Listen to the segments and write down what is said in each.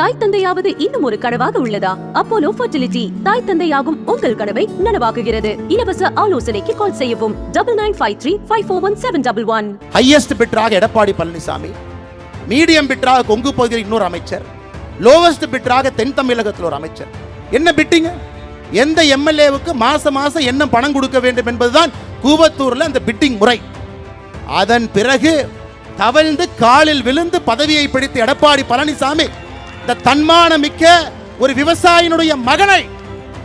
தாய் தந்தையாவது இன்னும் ஒரு கனவாக உள்ளதா? அப்போலோ ஃபர்டிலிட்டி தாய் தந்தையாகும் உங்கள் கனவை நனவாக்குகிறது. இலவச ஆலோசனைக்கு கால் செய்யவும். Double nine five three five four one seven double one highest பிட்ராக Edappadi Palaniswami medium பிட்ராக கொங்கு பகுதியில் இன்னொரு அமைச்சர் லோவஸ்ட் பிட்ராக தென் தமிழகத்தில் ஒரு அமைச்சர். என்ன பிட்டிங்க எந்த எம்எல்ஏவுக்கு மாசம் மாசம் என்ன பணம் கொடுக்க வேண்டும் என்பதுதான் கூவத்தூரில் அந்த பிட்டிங் முறை. அதன் பிறகு தவழ்ந்து காலில் விழுந்து பதவியை பிடித்து எடப்பாடி பழனிசாமி இந்த தன்மானமிக்க ஒரு விவசாயினுடைய மகனை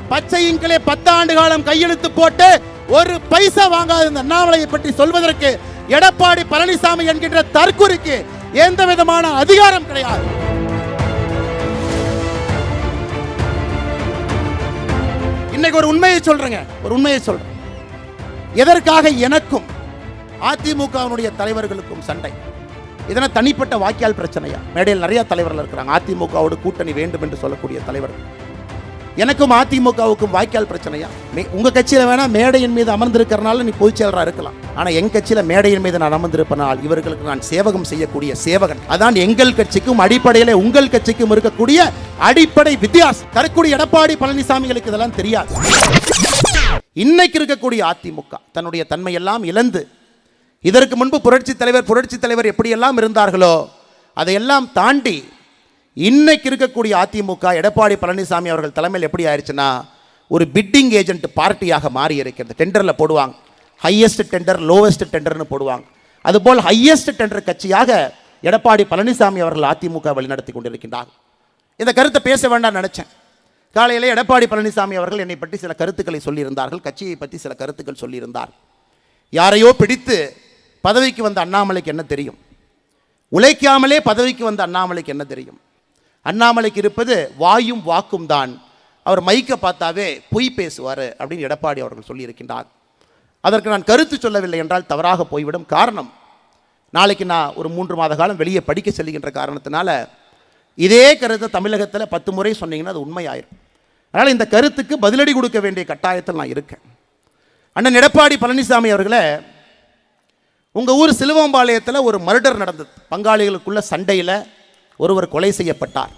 பச்சையின்களே பத்தாண்டு காலம் கையெழுத்து போட்டு ஒரு பைசா வாங்காத இந்த அண்ணாமலையை பற்றி சொல்வதற்கு எடப்பாடி பழனிசாமி என்கின்ற தற்கொலைக்கு எந்த விதமான அதிகாரம் கிடையாது. இன்னைக்கு ஒரு உண்மையை சொல்றேங்க. ஒரு உண்மையை சொல்றேன். எதற்காக எனக்கும் அதிமுகவினுடைய தலைவர்களுக்கும் சண்டை? இதனால் தனிப்பட்ட வாக்கியால் பிரச்சனையா? மேடையில் நிறைய தலைவர்கள் இருக்கிறாங்க. அதிமுகவோட கூட்டணி வேண்டும் என்று சொல்லக்கூடிய தலைவர்கள் எனக்கும் அதிமுகவுக்கும் வாய்க்கால் பிரச்சனையா? உங்கள் உங்க கட்சியில வேணா மேடையின் மீது அமர்ந்திருக்கிறனால நீ பொதுச் செயலராக இருக்கலாம். ஆனா என் கட்சியில மேடையின் மீது நான் அமர்ந்திருப்பனால் இவர்களுக்கு நான் சேவகம் செய்யக்கூடிய சேவகன். அதான் எங்கள் கட்சிக்கும் அடிப்படையில உங்கள் கட்சிக்கும் இருக்கக்கூடிய அடிப்படை வித்தியாசம். தரக்கூடிய எடப்பாடி பழனிசாமிகளுக்கு இதெல்லாம் தெரியாது. இன்னைக்கு இருக்கக்கூடிய அதிமுக தன்னுடைய தன்மையெல்லாம் இழந்து இதற்கு முன்பு புரட்சி தலைவர் புரட்சி தலைவர் எப்படியெல்லாம் இருந்தார்களோ அதையெல்லாம் தாண்டி இன்னைக்கு இருக்கக்கூடிய அதிமுக எடப்பாடி பழனிசாமி அவர்கள் தலைமையில் எப்படி ஆயிடுச்சுன்னா ஒரு பிட்டிங் ஏஜென்ட் பார்ட்டியாக மாறி இருக்கிறது. டெண்டரில் போடுவாங்க. ஹையஸ்ட் டெண்டர் லோவஸ்ட் டெண்டர்னு போடுவாங்க. அதுபோல் ஹையஸ்ட் டெண்டர் கட்சியாக எடப்பாடி பழனிசாமி அவர்கள் அதிமுக வழிநடத்தி கொண்டிருக்கின்றார். இந்த கருத்தை பேச வேண்டாம் நினச்சேன். காலையிலே எடப்பாடி பழனிசாமி அவர்கள் என்னை பற்றி சில கருத்துக்களை சொல்லியிருந்தார்கள். கட்சியை பற்றி சில கருத்துக்கள் சொல்லியிருந்தார். யாரையோ பிடித்து பதவிக்கு வந்த அண்ணாமலைக்கு என்ன தெரியும்? உழைக்காமலே பதவிக்கு வந்த அண்ணாமலைக்கு என்ன தெரியும்? அண்ணாமலைக்கு இருப்பது வாயும் வாக்கும் தான். அவர் மைக்கை பார்த்தாவே பொய் பேசுவார் அப்படின்னு எடப்பாடி அவர்கள் சொல்லியிருக்கின்றார். அதற்கு நான் கருத்து சொல்லவில்லை என்றால் தவறாக போய்விடும் காரணம். நாளைக்கு நான் ஒரு மூன்று மாத காலம் வெளியே படிக்க செல்கின்ற காரணத்தினால இதே கருத்தை தமிழகத்தில் பத்து முறை சொன்னீங்கன்னா அது உண்மையாயிரும். அதனால் இந்த கருத்துக்கு பதிலடி கொடுக்க வேண்டிய கட்டாயத்தில் நான் இருக்கேன். அண்ணன் எடப்பாடி பழனிசாமி அவர்களை உங்கள் ஊர் சிலுவம்பாளையத்தில் ஒரு மர்டர் நடந்தது. பங்காளிகளுக்குள்ள சண்டையில் ஒருவர் கொலை செய்யப்பட்டார்.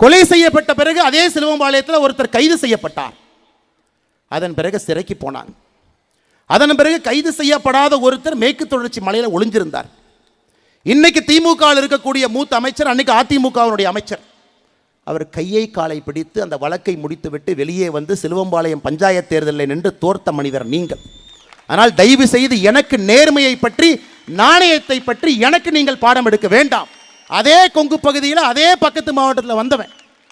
கொலை செய்யப்பட்ட பிறகு அதே சிலுவம்பாளையத்தில் ஒருத்தர் கைது செய்யப்பட்டார். அதன் பிறகு சிறைக்கு போனாங்க அதன் பிறகு கைது செய்யப்படாத ஒருத்தர் மேற்கு தொடர்ச்சி மலையில் ஒளிஞ்சிருந்தார். இன்னைக்கு திமுகவில் இருக்கக்கூடிய மூத்த அமைச்சர் அன்னைக்கு அதிமுகவினுடைய அமைச்சர். அவர் கையை காலை பிடித்து அந்த வழக்கை முடித்துவிட்டு வெளியே வந்து சிலுவம்பாளையம் பஞ்சாயத்து தேர்தலில் நின்று தோர்த்த மனிதர் நீங்கள். ஆனால் தயவு செய்து எனக்கு நேர்மையை பற்றி நாணயத்தை பற்றி எனக்கு நீங்கள் பாடம் எடுக்க வேண்டாம். அதே கொங்கு பகுதியில் அதே பக்கத்து மாவட்டத்தில் வந்தவன்.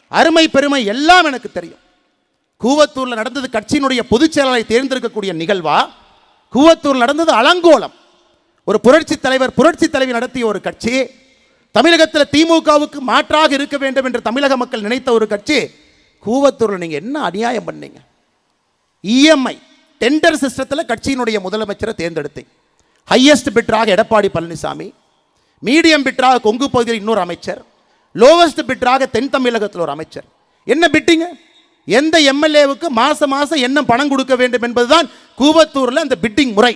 அருமை பெருமை எல்லாம் எனக்கு தெரியும். கூவத்தூரில் நடந்தது கட்சியினுடைய பொதுச் செயலாளரை தேர்ந்தெடுக்கக்கூடிய நிகழ்வா? கூவத்தூர் நடந்தது அலங்கோலம். ஒரு புரட்சி தலைவர் புரட்சி தலைவி நடத்திய ஒரு கட்சி. தமிழகத்தில் திமுகவுக்கு மாற்றாக இருக்க வேண்டும் என்று தமிழக மக்கள் நினைத்த ஒரு கட்சி. கூவத்தூரில் நீங்கள் என்ன அநியாயம் பண்ணீங்க? இஎம்ஐ. டெண்டர் சிஸ்டத்தில் கட்சியினுடைய முதலமைச்சரை தேர்ந்தெடுத்தேன். ஹையஸ்ட் பிட்டராக எடப்பாடி பழனிசாமி மீடியம் பிட்டராக கொங்கு பகுதியில் இன்னொரு அமைச்சர் லோவஸ்ட் பிட்டராக தென் தமிழகத்தில் ஒரு அமைச்சர். என்ன பிட்டிங்க எந்த எம்எல்ஏவுக்கு மாதம் மாதம் என்ன பணம் கொடுக்க வேண்டும் என்பதுதான் கூவத்தூரில் அந்த பிட்டிங் முறை.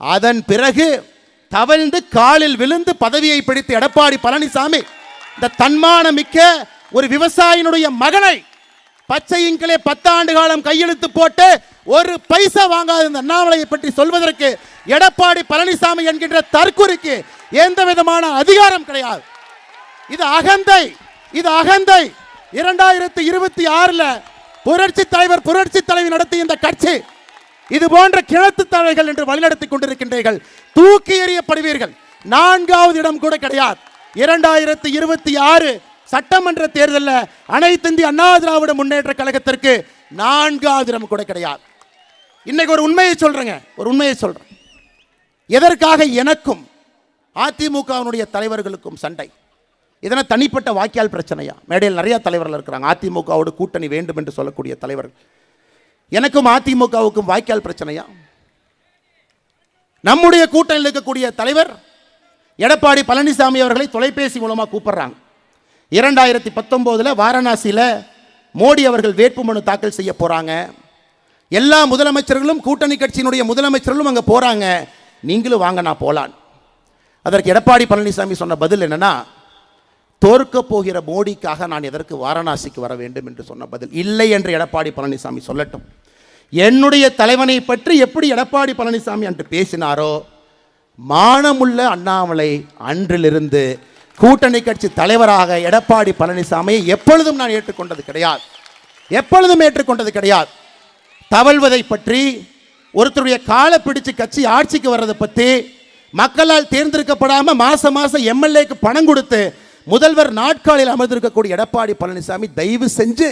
அதன் பிறகு தவழ்ந்து காலில் விழுந்து பதவியை பிடித்து எடப்பாடி பழனிசாமி இந்த தன்மானமிக்க ஒரு விவசாயினுடைய மகனை பச்சையின்களே பத்தாண்டு காலம் கையெழுத்து போட்டு ஒரு பைசா வாங்காத இந்த அண்ணாமலையை பற்றி சொல்வதற்கு எடப்பாடி பழனிசாமி என்கின்ற தற்குறிக்கு எந்த விதமான அதிகாரம் கிடையாது. இது அகந்தை இது அகந்தை. இரண்டாயிரத்தி இருபத்தி ஆறுல புரட்சி தலைவர் புரட்சி தலைவி நடத்திய இந்த கட்சி இது போன்ற கிழத்து தலைவர்கள் என்று வழிநடத்தி கொண்டிருக்கின்றீர்கள். தூக்கி எறியப்படுவீர்கள். நான்காவது இடம் கூட கிடையாது. இரண்டாயிரத்தி இருபத்தி ஆறு சட்டமன்ற தேர்தலில் அனைத்து இந்திய அண்ணா திராவிட முன்னேற்ற கழகத்திற்கு நான்காவது இடம் கூட கிடையாது. இன்னைக்கு ஒரு உண்மையை சொல்கிறேங்க ஒரு உண்மையை சொல்கிறேன் எதற்காக எனக்கும் அதிமுகவினுடைய தலைவர்களுக்கும் சண்டை? இதனால் தனிப்பட்ட வாக்கியால் பிரச்சனையா? மேடையில் நிறையா தலைவர்கள் இருக்கிறாங்க. அதிமுகவோடு கூட்டணி வேண்டும் என்று சொல்லக்கூடிய தலைவர்கள். எனக்கும் அதிமுகவுக்கும் வாய்க்கால் பிரச்சனையா? நம்முடைய கூட்டணியில் இருக்கக்கூடிய தலைவர் எடப்பாடி பழனிசாமி அவர்களை தொலைபேசி மூலமாக கூப்பிடுறாங்க. இரண்டாயிரத்தி பத்தொம்போதில் வாரணாசியில் மோடி அவர்கள் வேட்புமனு தாக்கல் செய்ய போகிறாங்க எல்லா முதலமைச்சர்களும் கூட்டணி கட்சியினுடைய முதலமைச்சர்களும் அங்கே போகிறாங்க நீங்களும் வாங்க நான் போகலான் அதற்கு எடப்பாடி பழனிசாமி சொன்ன பதில் என்னென்னா தோற்கப் போகிற மோடிக்காக நான் எதற்கு வாரணாசிக்கு வர வேண்டும்? என்று சொன்ன பதில். இல்லை என்று எடப்பாடி பழனிசாமி சொல்லட்டும். என்னுடைய தலைவனை பற்றி எப்படி எடப்பாடி பழனிசாமி அன்று பேசினாரோ மானமுள்ள அண்ணாமலை அன்றிலிருந்து கூட்டணி கட்சி தலைவராக எடப்பாடி பழனிசாமியை எப்பொழுதும் நான் ஏற்றுக்கொண்டது கிடையாது. எப்பொழுதும் ஏற்றுக்கொண்டது கிடையாது. தவழ்வதை பற்றி ஒருத்தருடைய காலை பிடிச்சு கட்சி ஆட்சிக்கு வர்றதை பற்றி மக்களால் தேர்ந்தெடுக்கப்படாமல் மாதம் மாதம் எம்எல்ஏக்கு பணம் கொடுத்து முதல்வர் நாட்காலில் அமர்ந்திருக்கக்கூடிய எடப்பாடி பழனிசாமி தயவு செஞ்சு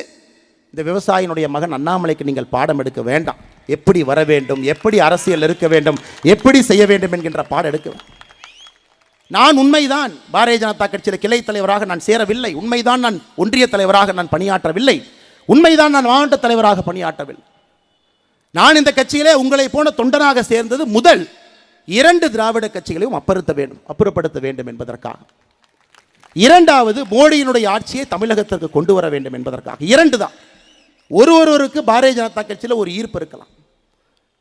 இந்த விவசாயினுடைய மகன் அண்ணாமலைக்கு நீங்கள் பாடம் எடுக்க வேண்டாம். எப்படி வர வேண்டும் எப்படி அரசியல் இருக்க வேண்டும் எப்படி செய்ய வேண்டும் என்கின்ற பாடம் எடுக்க நான் உண்மைதான். பாரதிய ஜனதா கட்சியில் கிளை தலைவராக நான் சேரவில்லை. உண்மைதான் நான் ஒன்றிய தலைவராக நான் பணியாற்றவில்லை. உண்மைதான் நான் மாவட்ட தலைவராக பணியாற்றவில்லை. நான் இந்த கட்சியிலே உங்களை போன தொண்டனாக சேர்ந்தது முதல் இரண்டு திராவிட கட்சிகளையும் அப்புறத்த வேண்டும் அப்புறப்படுத்த வேண்டும் என்பதற்காக. இரண்டாவது மோடியினுடைய ஆட்சியை தமிழகத்திற்கு கொண்டு வர வேண்டும் என்பதற்காக. இரண்டு தான். ஒரு ஒருவருக்கு பாரதிய ஜனதா கட்சியில் ஒரு ஈர்ப்பு இருக்கலாம்.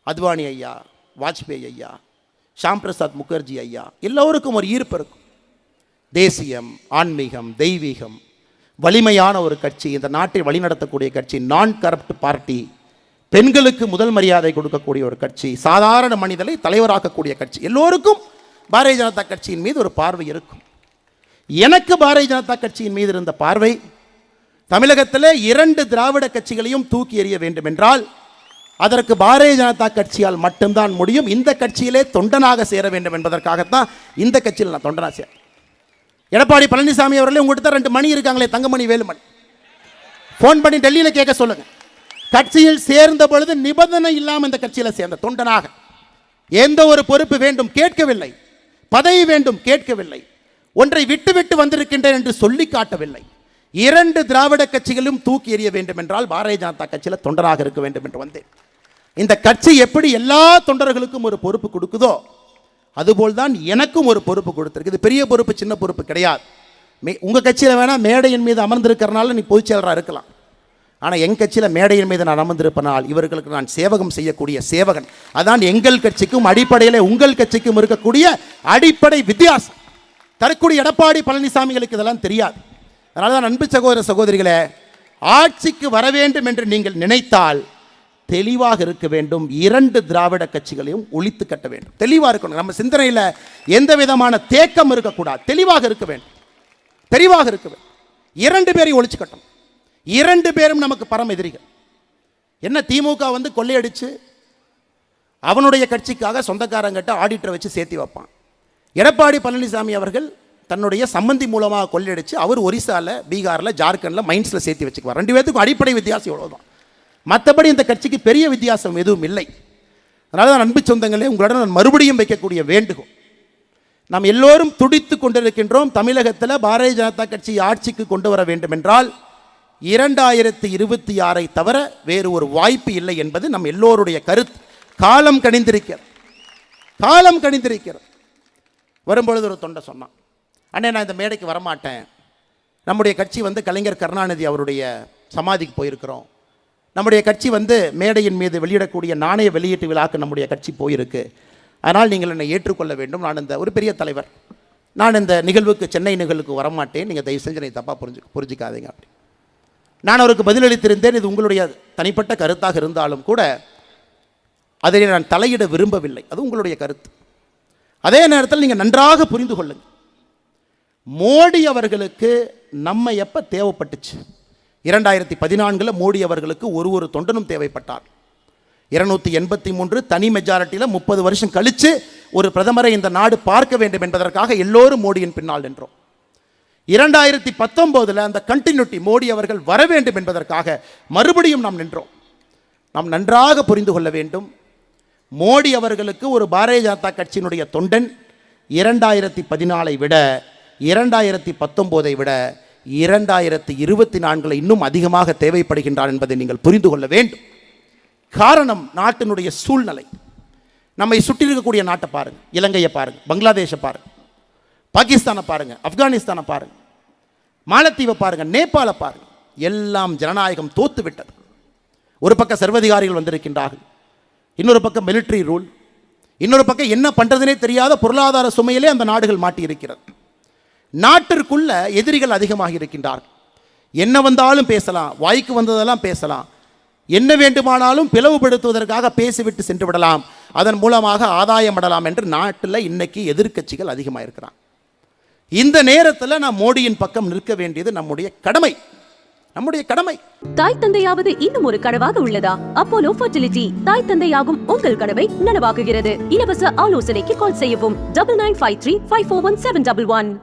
அத்வானி ஐயா வாஜ்பேயி ஐயா ஷாம் பிரசாத் முகர்ஜி ஐயா எல்லோருக்கும் ஒரு ஈர்ப்பு இருக்கும். தேசியம் ஆன்மீகம் தெய்வீகம் வலிமையான ஒரு கட்சி இந்த நாட்டை வழிநடத்தக்கூடிய கட்சி நான் கரப்ட் பார்ட்டி பெண்களுக்கு முதல் மரியாதை கொடுக்கக்கூடிய ஒரு கட்சி சாதாரண மனிதனை தலைவராக்கக்கூடிய கட்சி. எல்லோருக்கும் பாரதிய ஜனதா கட்சியின் மீது ஒரு பார்வை இருக்கும். எனக்கு பாரதிய ஜனதா கட்சியின் மீது இருந்த பார்வை தமிழகத்தில் இரண்டு திராவிட கட்சிகளையும் தூக்கி எறிய வேண்டும் என்றால் அதற்கு பாரதிய ஜனதா கட்சியால் மட்டும்தான் முடியும். இந்த கட்சியிலே தொண்டனாக சேர வேண்டும் என்பதற்காகத்தான் இந்த கட்சியில் நான் தொண்டனாக சேர் எடப்பாடி பழனிசாமி அவர்களே உங்கள்கிட்ட ரெண்டு மணி இருக்காங்களே தங்கமணி வேலுமணி. ஃபோன் பண்ணி டெல்லியில் கேட்க சொல்லுங்கள் கட்சியில் சேர்ந்த பொழுது நிபந்தனை இல்லாமல் இந்த கட்சியில் சேர்ந்த தொண்டனாக. எந்த ஒரு பொறுப்பு வேண்டும் கேட்கவில்லை. பதவி வேண்டும் கேட்கவில்லை. ஒன்றை விட்டு விட்டு வந்திருக்கின்றேன் என்று சொல்லி காட்டவில்லை. இரண்டு திராவிட கட்சிகளும் தூக்கி எறிய வேண்டும் என்றால் பாரதிய ஜனதா கட்சியில் தொண்டராக இருக்க வேண்டும் என்று வந்தேன். இந்த கட்சி எப்படி எல்லா தொண்டர்களுக்கும் ஒரு பொறுப்பு கொடுக்குதோ அதுபோல் தான் எனக்கும் ஒரு பொறுப்பு கொடுத்துருக்கு. இது பெரிய பொறுப்பு சின்ன பொறுப்பு கிடையாது. மே உங்கள் கட்சியில் வேணால் மேடையின் மீது அமர்ந்திருக்கிறனால நீ பொதுச் செயலராக இருக்கலாம். ஆனால் என் கட்சியில் மேடையின் மீது நான் அமர்ந்திருப்பனால் இவர்களுக்கு நான் சேவகம் செய்யக்கூடிய சேவகன். அதான் எங்கள் கட்சிக்கும் அடிப்படையில் உங்கள் கட்சிக்கும் இருக்கக்கூடிய அடிப்படை வித்தியாசம். தரக்கூடிய எடப்பாடி பழனிசாமிகளுக்கு இதெல்லாம் தெரியாது. அதனால தான் அன்பு சகோதர சகோதரிகளே ஆட்சிக்கு வர வேண்டும் என்று நீங்கள் நினைத்தால் தெளிவாக இருக்க வேண்டும். இரண்டு திராவிட கட்சிகளையும் ஒழித்து கட்ட வேண்டும். தெளிவாக இருக்கணும். நம்ம சிந்தனையில் எந்த விதமான தேக்கம் இருக்கக்கூடாது. தெளிவாக இருக்க வேண்டும். தெளிவாக இருக்க வேண்டும். இரண்டு பேரையும் ஒழிச்சு கட்டணும். இரண்டு பேரும் நமக்கு பரம் எதிரிகள். என்ன திமுக வந்து கொள்ளையடிச்சு அவனுடைய கட்சிக்காக சொந்தக்காரங்கிட்ட ஆடிட்டரை வச்சு சேர்த்தி வைப்பான். எடப்பாடி பழனிசாமி அவர்கள் தன்னுடைய சம்மந்தி மூலமாக கொள்ளையடிச்சு அவர் ஒரிசாவில் பீகாரில் ஜார்க்கண்டில் மைன்ஸில் சேர்த்து வச்சுக்குவார். ரெண்டு பேர்த்துக்கும் அடிப்படை வித்தியாசம் இவ்வளோதான் மற்றபடி இந்த கட்சிக்கு பெரிய வித்தியாசம் எதுவும் இல்லை. அதனால தான் அன்பு சொந்தங்களே உங்களிடம் நான் மறுபடியும் வைக்கக்கூடிய வேண்டுகோள். நாம் எல்லோரும் துடித்து கொண்டிருக்கின்றோம் தமிழகத்தில் பாரதிய ஜனதா கட்சி ஆட்சிக்கு கொண்டு வர வேண்டும் என்றால் இரண்டாயிரத்தி இருபத்தி ஆறை தவிர வேறு ஒரு வாய்ப்பு இல்லை என்பது நம் எல்லோருடைய கருத்து. காலம் கணிந்திருக்கிறது. காலம் கணிந்திருக்கிறது. வரும்பொழுது ஒரு தொண்டை சொன்னான் அண்ணே நான் இந்த மேடைக்கு வரமாட்டேன். நம்முடைய கட்சி வந்து கலைஞர் கருணாநிதி அவருடைய சமாதிக்கு போயிருக்கிறோம். நம்முடைய கட்சி வந்து மேடையின் மீது வெளியிடக்கூடிய நாணய வெளியீட்டு விழாக்கு நம்முடைய கட்சி போயிருக்கு. அதனால் நீங்கள் என்னை ஏற்றுக்கொள்ள வேண்டும். நான் இந்த ஒரு பெரிய தலைவர். நான் இந்த நிகழ்வுக்கு சென்னை நிகழ்வுக்கு வரமாட்டேன். நீங்கள் தயவு செஞ்சு என்னை தப்பாக புரிஞ்சு புரிஞ்சிக்காதீங்க அப்படி. நான் அவருக்கு பதிலளித்திருந்தேன் இது உங்களுடைய தனிப்பட்ட கருத்தாக இருந்தாலும் கூட அதை நான் தலையிட விரும்பவில்லை. அது உங்களுடைய கருத்து. அதே நேரத்தில் நீங்கள் நன்றாக புரிந்து கொள்ளுங்கள் மோடி அவர்களுக்கு நம்ம எப்போ தேவைப்பட்டுச்சு? இரண்டாயிரத்தி பதினான்கில் மோடி அவர்களுக்கு ஒரு ஒரு தொண்டனும் தேவைப்பட்டார். இருநூத்தி எண்பத்தி மூன்று தனி மெஜாரிட்டியில் முப்பது வருஷம் கழித்து ஒரு பிரதமரை இந்த நாடு பார்க்க வேண்டும் என்பதற்காக எல்லோரும் மோடியின் பின்னால் நின்றோம். இரண்டாயிரத்தி பத்தொம்போதில் அந்த கண்டினியூட்டி மோடி அவர்கள் வர வேண்டும் என்பதற்காக மறுபடியும் நாம் நின்றோம். நாம் நன்றாக புரிந்து கொள்ள வேண்டும். மோடி அவர்களுக்கு ஒரு பாரதிய ஜனதா கட்சியினுடைய தொண்டன் இரண்டாயிரத்தி பதினாலை விட இரண்டாயிரத்தி பத்தொம்போதை விட இரண்டாயிரத்தி இருபத்தி நான்கில் இன்னும் அதிகமாக தேவைப்படுகின்றார் என்பதை நீங்கள் புரிந்து கொள்ள வேண்டும். காரணம் நாட்டினுடைய சூழ்நிலை. நம்மை சுற்றி இருக்கக்கூடிய நாட்டை பாருங்கள் இலங்கையை பாருங்கள் பங்களாதேஷை பாருங்க. பாகிஸ்தானை பாருங்க ஆப்கானிஸ்தானை பாருங்கள் மாலத்தீவை பாருங்கள் நேபாளை பாருங்கள் எல்லாம் ஜனநாயகம் தோத்து விட்டது. ஒரு பக்கம் சர்வதிகாரிகள் வந்திருக்கின்றார்கள் இன்னொரு பக்கம் மிலிட்டரி ரூல் இன்னொரு பக்கம் என்ன பண்ணுறதுனே தெரியாத பொருளாதார சுமையிலே அந்த நாடுகள் மாட்டி இருக்கிறது நாட்டிற்குள்ள எதிரிகள் அதிகமாக இருக்கின்றார்கள். என்ன வந்தாலும் பேசலாம் வாய்க்கு வந்ததெல்லாம் பேசலாம். என்ன வேண்டுமானாலும் பிளவுபடுத்துவதற்காக பேசிவிட்டு சென்று விடலாம். அதன் மூலமாக ஆதாயம் அடலாம் என்று நாட்டில் இன்னைக்கு எதிர்க்கட்சிகள் அதிகமாக இருக்கிறாங்க இந்த நேரத்தில் நான் மோடியின் பக்கம் நிற்க வேண்டியது நம்முடைய கடமை. நம்முடைய கடமை. தாய் தந்தையாவது இன்னும் ஒரு கனவாக உள்ளதா? அப்போலோ ஃபர்டிலிட்டி தாய் தந்தையாகும் உங்கள் கனவை நனவாக்குகிறது. இலவச ஆலோசனைக்கு கால் செய்யவும். Double nine five three five four one seven double one